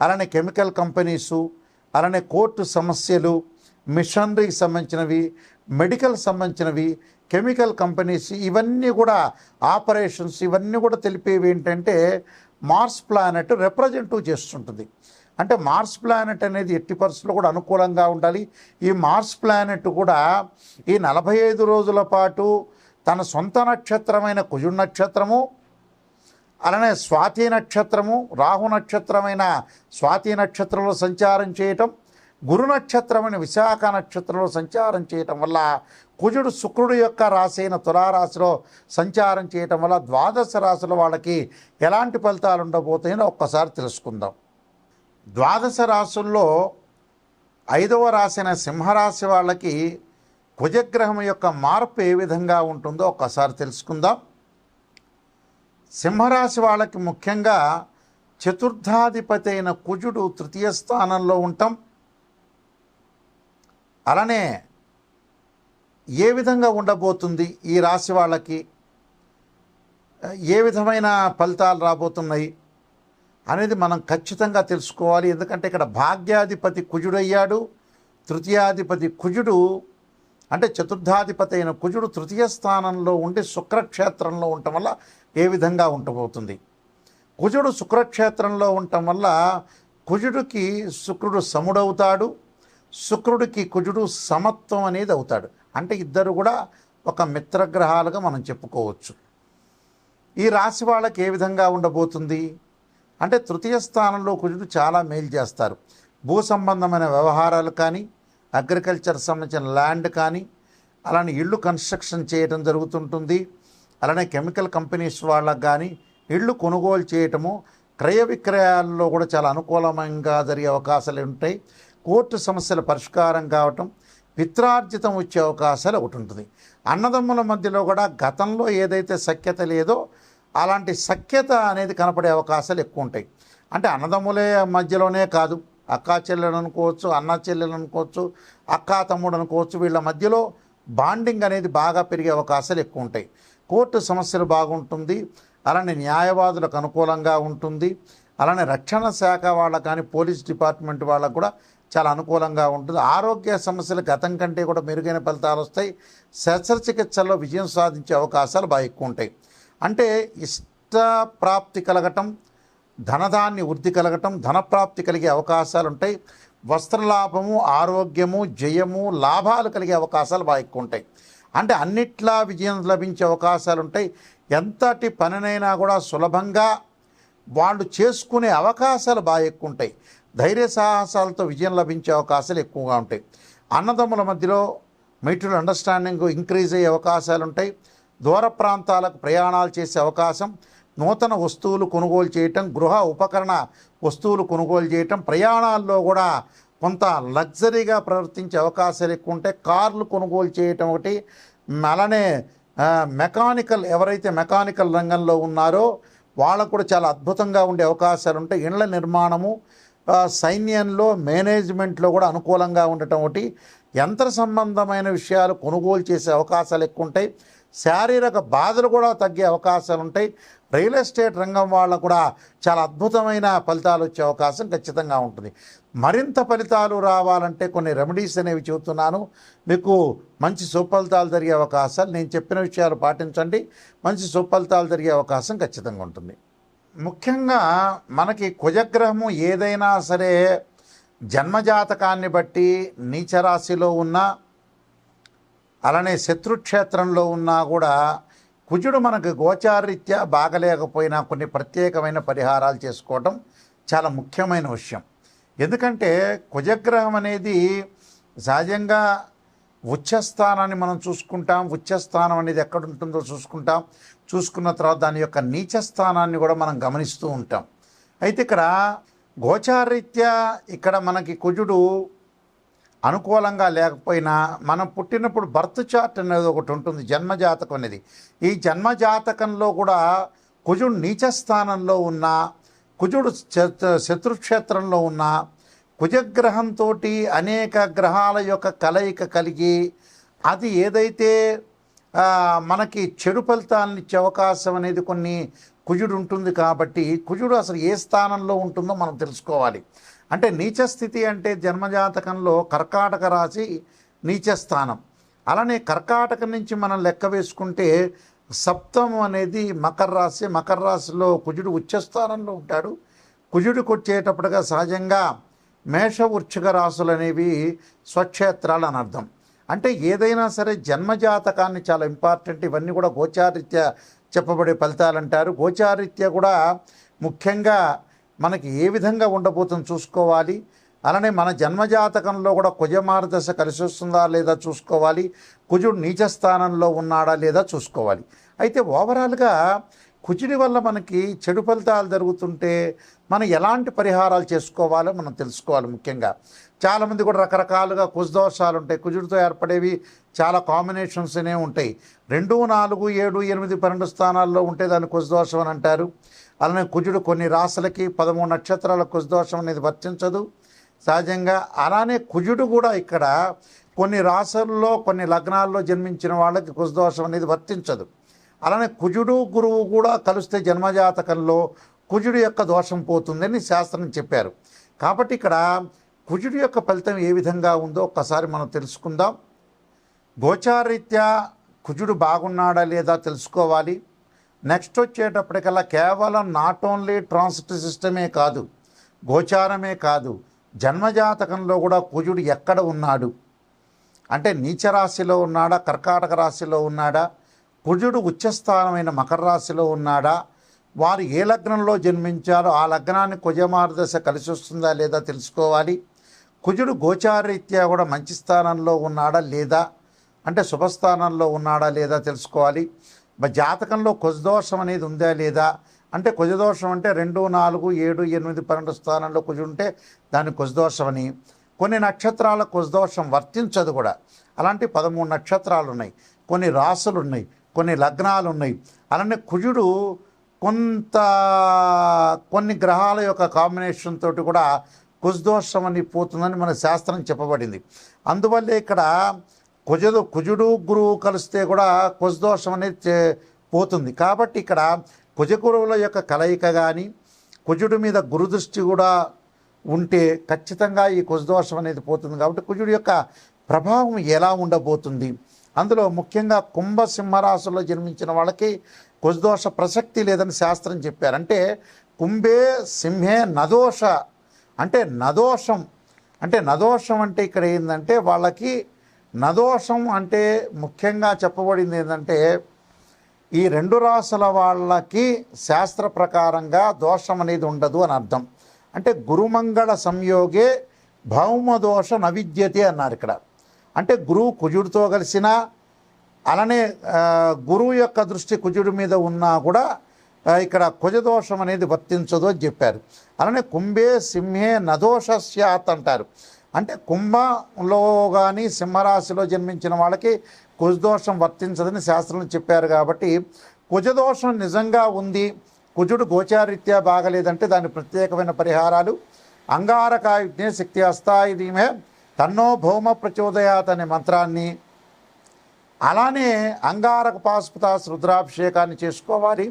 అలానే chemical companies అలానే court సమస్యలు మిషనరీకి సంబంధించినవి మెడికల్ సంబంధించినవి కెమికల్ కంపెనీస్ ఇవన్నీ కూడా ఆపరేషన్స్ ఇవన్నీ కూడా తెలిపేవి ఏంటంటే మార్స్ ప్లానెట్ రిప్రజెంటివ్ చేస్తుంటుంది. అంటే మార్స్ ప్లానెట్ అనేది ఎట్టి పరిస్థితుల్లో కూడా అనుకూలంగా ఉండాలి. ఈ మార్స్ ప్లానెట్ కూడా ఈ నలభై ఐదు రోజుల పాటు తన సొంత నక్షత్రమైన కుజుడు నక్షత్రము అలానే స్వాతి నక్షత్రము రాహు నక్షత్రమైన స్వాతి నక్షత్రంలో సంచారం చేయటం గురు నక్షత్రమైన విశాఖ నక్షత్రంలో సంచారం చేయటం వల్ల కుజుడు శుక్రుడు యొక్క రాశి అయిన తులారాశిలో సంచారం చేయటం వల్ల ద్వాదశ రాశుల వాళ్ళకి ఎలాంటి ఫలితాలు ఉండబోతాయో ఒక్కసారి తెలుసుకుందాం. ద్వాదశ రాశుల్లో ఐదవ రాశి అయిన సింహరాశి వాళ్ళకి కుజగ్రహం యొక్క మార్పు ఏ విధంగా ఉంటుందో ఒక్కసారి తెలుసుకుందాం. సింహరాశి వాళ్ళకి ముఖ్యంగా చతుర్థాధిపతి అయిన కుజుడు తృతీయ స్థానంలో ఉంటాం. అలానే ఏ విధంగా ఉండబోతుంది ఈ రాశి వాళ్ళకి? ఏ విధమైన ఫలితాలు రాబోతున్నాయి అనేది మనం ఖచ్చితంగా తెలుసుకోవాలి. ఎందుకంటే ఇక్కడ భాగ్యాధిపతి కుజుడయ్యాడు తృతీయాధిపతి కుజుడు అంటే చతుర్థాధిపతి అయిన కుజుడు తృతీయ స్థానంలో ఉండి శుక్రక్షేత్రంలో ఉండటం వల్ల ఏ విధంగా ఉండబోతుంది? కుజుడు శుక్రక్షేత్రంలో ఉండటం వల్ల కుజుడికి శుక్రుడు సముడవుతాడు శుక్రుడికి కుజుడు సమత్వం అనేది అవుతాడు. అంటే ఇద్దరు కూడా ఒక మిత్రగ్రహాలుగా మనం చెప్పుకోవచ్చు. ఈ రాశి వాళ్ళకి ఏ విధంగా ఉండబోతుంది? అంటే తృతీయ స్థానంలో కుజుడు చాలా మేలు చేస్తారు. భూ సంబంధమైన వ్యవహారాలు కానీ అగ్రికల్చర్ సంబంధించిన ల్యాండ్ కానీ అలానే ఇళ్ళు కన్స్ట్రక్షన్ చేయడం జరుగుతుంటుంది. అలానే కెమికల్ కంపెనీస్ వాళ్ళకు కానీ ఇళ్ళు కొనుగోలు చేయటము క్రయ విక్రయాల్లో కూడా చాలా అనుకూలంగా జరిగే అవకాశాలు ఉంటాయి. కోర్టు సమస్యల పరిష్కారం కావటం పిత్రార్జితం వచ్చే అవకాశాలు ఒకటి ఉంటుంది. అన్నదమ్ముల మధ్యలో కూడా గతంలో ఏదైతే సఖ్యత లేదో అలాంటి సఖ్యత అనేది కనపడే అవకాశాలు ఎక్కువ ఉంటాయి. అంటే అన్నదమ్ములే మధ్యలోనే కాదు అక్కా చెల్లెలు అనుకోవచ్చు అన్న చెల్లెలు అనుకోవచ్చు అక్కా తమ్ముడు అనుకోవచ్చు వీళ్ళ మధ్యలో బాండింగ్ అనేది బాగా పెరిగే అవకాశాలు ఎక్కువ ఉంటాయి. కోర్టు సమస్యలు బాగుంటుంది అలానే న్యాయవాదులకు అనుకూలంగా ఉంటుంది అలానే రక్షణ శాఖ వాళ్ళ కానీ పోలీస్ డిపార్ట్మెంట్ వాళ్ళకు కూడా చాలా అనుకూలంగా ఉంటుంది. ఆరోగ్య సమస్యలు గతం కంటే కూడా మెరుగైన ఫలితాలు వస్తాయి. శస్త్రచికిత్సల్లో విజయం సాధించే అవకాశాలు బాగా ఎక్కువ ఉంటాయి. అంటే ఇష్ట ప్రాప్తి కలగటం ధనధాన్య వృద్ధి కలగటం ధనప్రాప్తి కలిగే అవకాశాలు ఉంటాయి వస్త్రలాభము ఆరోగ్యము జయము లాభాలు కలిగే అవకాశాలు బాగా ఎక్కువ ఉంటాయి అంటే అన్నిట్లా విజయం లభించే అవకాశాలు ఉంటాయి ఎంతటి పనినైనా కూడా సులభంగా వాళ్ళు చేసుకునే అవకాశాలు బాగా ఎక్కువ ఉంటాయి ధైర్య సాహసాలతో విజయం లభించే అవకాశాలు ఎక్కువగా ఉంటాయి. అన్నదమ్ముల మధ్యలో మ్యూచువల్ అండర్స్టాండింగ్ ఇంక్రీజ్ అయ్యే అవకాశాలు ఉంటాయి దూర ప్రాంతాలకు ప్రయాణాలు చేసే అవకాశం నూతన వస్తువులు కొనుగోలు చేయటం గృహ ఉపకరణ వస్తువులు కొనుగోలు చేయటం ప్రయాణాల్లో కూడా కొంత లగ్జరీగా ప్రవర్తించే అవకాశాలు ఎక్కువ ఉంటాయి కార్లు కొనుగోలు చేయటం ఒకటి. అలానే మెకానికల్ ఎవరైతే మెకానికల్ రంగంలో ఉన్నారో వాళ్ళకు కూడా చాలా అద్భుతంగా ఉండే అవకాశాలు ఉంటాయి. ఇండ్ల నిర్మాణము సైన్యంలో మేనేజ్మెంట్లో కూడా అనుకూలంగా ఉండటం ఒకటి. యంత్ర సంబంధమైన విషయాలు కొనుగోలు చేసే అవకాశాలు ఎక్కువ ఉంటాయి శారీరక బాధలు కూడా తగ్గే అవకాశాలు ఉంటాయి. రియల్ ఎస్టేట్ రంగం వాళ్ళ కూడా చాలా అద్భుతమైన ఫలితాలు వచ్చే అవకాశం ఖచ్చితంగా ఉంటుంది. మరింత ఫలితాలు రావాలంటే కొన్ని రెమెడీస్ అనేవి చెబుతున్నాను. మీకు మంచి సుఫలితాలు జరిగే అవకాశాలు నేను చెప్పిన విషయాలు పాటించండి. మంచి సుఫలితాలు జరిగే అవకాశం ఖచ్చితంగా ఉంటుంది. ముఖ్యంగా మనకి కుజగ్రహము ఏదైనా సరే జన్మజాతకాన్ని బట్టి నీచరాశిలో ఉన్నా అలానే శత్రుక్షేత్రంలో ఉన్నా కూడా కుజుడు మనకు గోచారీత్యా బాగలేకపోయినా కొన్ని ప్రత్యేకమైన పరిహారాలు చేసుకోవటం చాలా ముఖ్యమైన విషయం. ఎందుకంటే కుజగ్రహం అనేది సహజంగా ఉచ్చస్థానాన్ని మనం చూసుకుంటాం. ఉచ్చస్థానం అనేది ఎక్కడ ఉంటుందో చూసుకుంటాం. చూసుకున్న తర్వాత దాని యొక్క నీచ స్థానాన్ని కూడా మనం గమనిస్తూ ఉంటాం. అయితే ఇక్కడ గోచారీత్యా ఇక్కడ మనకి కుజుడు అనుకూలంగా లేకపోయినా మనం పుట్టినప్పుడు బర్త్ చార్ట్ అనేది ఒకటి ఉంటుంది జన్మజాతకం అనేది. ఈ జన్మజాతకంలో కూడా కుజుడు నీచ స్థానంలో ఉన్న కుజుడు శత్రుక్షేత్రంలో ఉన్న కుజగ్రహంతో అనేక గ్రహాల యొక్క కలయిక కలిగి అది ఏదైతే మనకి చెడు ఫలితాలను ఇచ్చే అవకాశం అనేది కొన్ని కుజుడు ఉంటుంది కాబట్టి కుజుడు అసలు ఏ స్థానంలో ఉంటుందో మనం తెలుసుకోవాలి. అంటే నీచ స్థితి అంటే జన్మజాతకంలో కర్కాటక రాశి నీచస్థానం అలానే కర్కాటక నుంచి మనం లెక్క వేసుకుంటే సప్తమం అనేది మకర రాశి. మకర రాశిలో కుజుడు ఉచ్చస్థానంలో ఉంటాడు. కుజుడికి వచ్చేటప్పటిగా సహజంగా మేష వృక్షిక రాశులు అనేవి స్వక్షేత్రాలు అని అర్థం. అంటే ఏదైనా సరే జన్మజాతకాన్ని చాలా ఇంపార్టెంట్. ఇవన్నీ కూడా గోచారీత్యా చెప్పబడే ఫలితాలు అంటారు. గోచారీత్య కూడా ముఖ్యంగా మనకి ఏ విధంగా ఉండబోతుందో చూసుకోవాలి. అలానే మన జన్మజాతకంలో కూడా కుజమారదశ కలిసి వస్తుందా లేదా చూసుకోవాలి. కుజుడు నీచ స్థానంలో ఉన్నాడా లేదా చూసుకోవాలి. అయితే ఓవరాల్గా కుజుడి వల్ల మనకి చెడు ఫలితాలు జరుగుతుంటే మనం ఎలాంటి పరిహారాలు చేసుకోవాలో మనం తెలుసుకోవాలి ముఖ్యంగా. చాలామంది కూడా రకరకాలుగా కుజదోషాలు ఉంటాయి. కుజుడితో ఏర్పడేవి చాలా కాంబినేషన్స్ అనేవి ఉంటాయి. రెండు నాలుగు ఏడు ఎనిమిది పన్నెండు స్థానాల్లో ఉంటే దాన్ని కుజదోషం అని అంటారు. అలానే కుజుడు కొన్ని రాశులకి పదమూడు నక్షత్రాల కుజదోషం అనేది వర్తించదు. సహజంగా అలానే కుజుడు కూడా ఇక్కడ కొన్ని రాశుల్లో కొన్ని లగ్నాల్లో జన్మించిన వాళ్ళకి కుజదోషం అనేది వర్తించదు. అలానే కుజుడు గురువు కూడా కలిస్తే జన్మజాతకంలో కుజుడు యొక్క దోషం పోతుందని శాస్త్రం చెప్పారు. కాబట్టి ఇక్కడ కుజుడు యొక్క ఫలితం ఏ విధంగా ఉందో ఒక్కసారి మనం తెలుసుకుందాం. గోచారీత్యా కుజుడు బాగున్నాడా లేదా తెలుసుకోవాలి. నెక్స్ట్ వచ్చేటప్పటికల్లా కేవలం నాట్ ఓన్లీ ట్రాన్సిట్ సిస్టమే కాదు గోచారమే కాదు జన్మజాతకంలో కూడా కుజుడు ఎక్కడ ఉన్నాడు? అంటే నీచ రాశిలో ఉన్నాడా కర్కాటక రాశిలో ఉన్నాడా కుజుడు ఉచ్చస్థానమైన మకర రాశిలో ఉన్నాడా వారు ఏ లగ్నంలో జన్మించారో ఆ లగ్నాన్ని కుజమార్దశ కలిసి వస్తుందా లేదా తెలుసుకోవాలి. కుజుడు గోచారరీత్యా కూడా మంచి స్థానంలో ఉన్నాడా లేదా అంటే శుభస్థానంలో ఉన్నాడా లేదా తెలుసుకోవాలి. జాతకంలో కుజదోషం అనేది ఉందా లేదా? అంటే కుజదోషం అంటే రెండు నాలుగు ఏడు ఎనిమిది పన్నెండు స్థానంలో కుజు ఉంటే దాన్ని కుజదోషం అని. కొన్ని నక్షత్రాల కుజదోషం వర్తించదు కూడా. అలాంటి పదమూడు నక్షత్రాలు ఉన్నాయి. కొన్ని రాసులు ఉన్నాయి. కొన్ని లగ్నాలు ఉన్నాయి. అలానే కుజుడు కొంత కొన్ని గ్రహాల యొక్క కాంబినేషన్ తోటి కూడా కుజదోషం అని పోతుందని మన శాస్త్రం చెప్పబడింది. అందువల్లే ఇక్కడ కుజుడు కుజుడు గురువు కలిస్తే కూడా కుజదోషం అనేది చే- పోతుంది. కాబట్టి ఇక్కడ కుజగురువుల యొక్క కలయిక కానీ కుజుడి మీద గురుదృష్టి కూడా ఉంటే ఖచ్చితంగా ఈ కుజదోషం అనేది పోతుంది. కాబట్టి కుజుడి యొక్క ప్రభావం ఎలా ఉండబోతుంది? అందులో ముఖ్యంగా కుంభ సింహరాశుల్లో జన్మించిన వాళ్ళకి కుజదోష ప్రసక్తి లేదని శాస్త్రం చెప్పారు. అంటే కుంభే సింహే నదోష. అంటే నదోషం. అంటే నదోషం అంటే ఇక్కడ ఏంటంటే వాళ్ళకి నదోషం అంటే ముఖ్యంగా చెప్పబడింది ఏంటంటే ఈ రెండు రాసుల వాళ్ళకి శాస్త్ర ప్రకారంగా దోషం అనేది ఉండదు అని అర్థం. అంటే గురుమంగళ సంయోగే భౌమదోష నవిద్యతే అన్నారు ఇక్కడ. అంటే గురువు కుజుడితో కలిసిన అలానే గురువు యొక్క దృష్టి కుజుడి మీద ఉన్నా కూడా ఇక్కడ కుజదోషం అనేది వర్తించదు అని చెప్పారు. అలానే కుంభే సింహే నదోష స్యాత్ అంటారు. అంటే కుంభంలో కానీ సింహరాశిలో జన్మించిన వాళ్ళకి కుజదోషం వర్తించదని శాస్త్రం చెప్పారు కాబట్టి కుజదోషం నిజంగా ఉంది. కుజుడు గోచారీత్యా బాగలేదంటే దాని ప్రత్యేకమైన పరిహారాలు. అంగారకాయుజ్ఞే శక్తి అస్థాయిదీమే. తన్నో భౌమ ప్రచోదయాత్ అనే మంత్రాన్ని. అలానే అంగారక పాశుపతాస్ రుద్రాభిషేకాన్ని చేసుకోవాలి.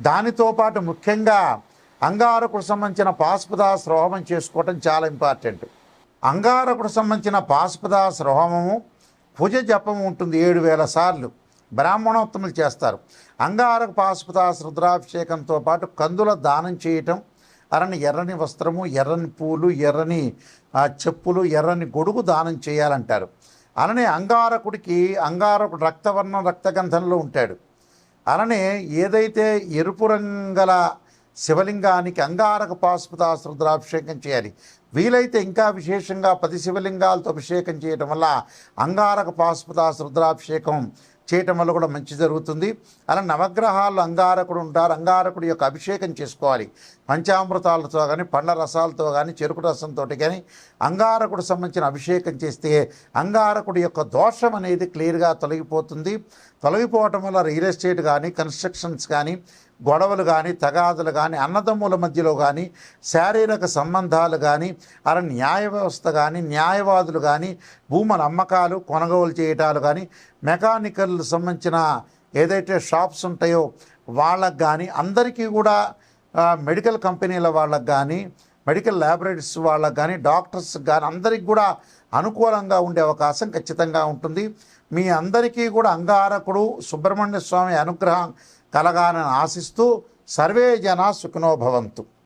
దానితో పాటు ముఖ్యంగా అంగారకుడు సంబంధించిన పాశుపతాస్ రోహమం చేసుకోవటం చాలా ఇంపార్టెంట్. అంగారకుడు సంబంధించిన పాశుపదాస్ రోహమము భుజ జపం ఉంటుంది ఏడు వేల సార్లు. బ్రాహ్మణోత్తములు చేస్తారు. అంగారక పాశుపదాస్ రుద్రాభిషేకంతో పాటు కందుల దానం చేయటం అరని ఎర్రని వస్త్రము ఎర్రని పూలు ఎర్రని చెప్పులు ఎర్రని గొడుగు దానం చేయాలంటారు. అలానే అంగారకుడికి అంగారకుడు రక్తవర్ణం రక్తగంధంలో ఉంటాడు. అలానే ఏదైతే ఎరుపు రంగల శివలింగానికి అంగారక పాశుపతాశ్రుద్రాభిషేకం చేయాలి. వీలైతే ఇంకా విశేషంగా పది శివలింగాలతో అభిషేకం చేయటం వల్ల అంగారక పాశుపతాశ్రుద్రాభిషేకం చేయటం వల్ల కూడా మంచి జరుగుతుంది. అలా నవగ్రహాల్లో అంగారకుడు ఉంటారు. అంగారకుడి యొక్క అభిషేకం చేసుకోవాలి. పంచామృతాలతో కానీ పండ్ల రసాలతో కానీ చెరుకు రసంతో కానీ అంగారకుడు సంబంధించిన అభిషేకం చేస్తే అంగారకుడి యొక్క దోషం అనేది క్లియర్గా తొలగిపోతుంది. తొలగిపోవటం వల్ల రియల్ ఎస్టేట్ కానీ కన్స్ట్రక్షన్స్ కానీ గొడవలు కానీ తగాదులు కానీ అన్నదమ్ముల మధ్యలో కానీ శారీరక సంబంధాలు కానీ అలా న్యాయ వ్యవస్థ కానీ న్యాయవాదులు కానీ భూముల అమ్మకాలు కొనుగోలు చేయటాలు కానీ మెకానికల్ సంబంధించిన ఏదైతే షాప్స్ ఉంటాయో వాళ్ళకు కానీ అందరికీ కూడా మెడికల్ కంపెనీల వాళ్ళకు కానీ మెడికల్ ల్యాబొరేటరీస్ వాళ్ళకు కానీ డాక్టర్స్ కానీ అందరికి కూడా అనుకూలంగా ఉండే అవకాశం ఖచ్చితంగా ఉంటుంది. మీ అందరికీ కూడా అంగారకుడు సుబ్రహ్మణ్య స్వామి అనుగ్రహం కలగాలని ఆశిస్తూ సర్వే జన సుఖినోభవంతు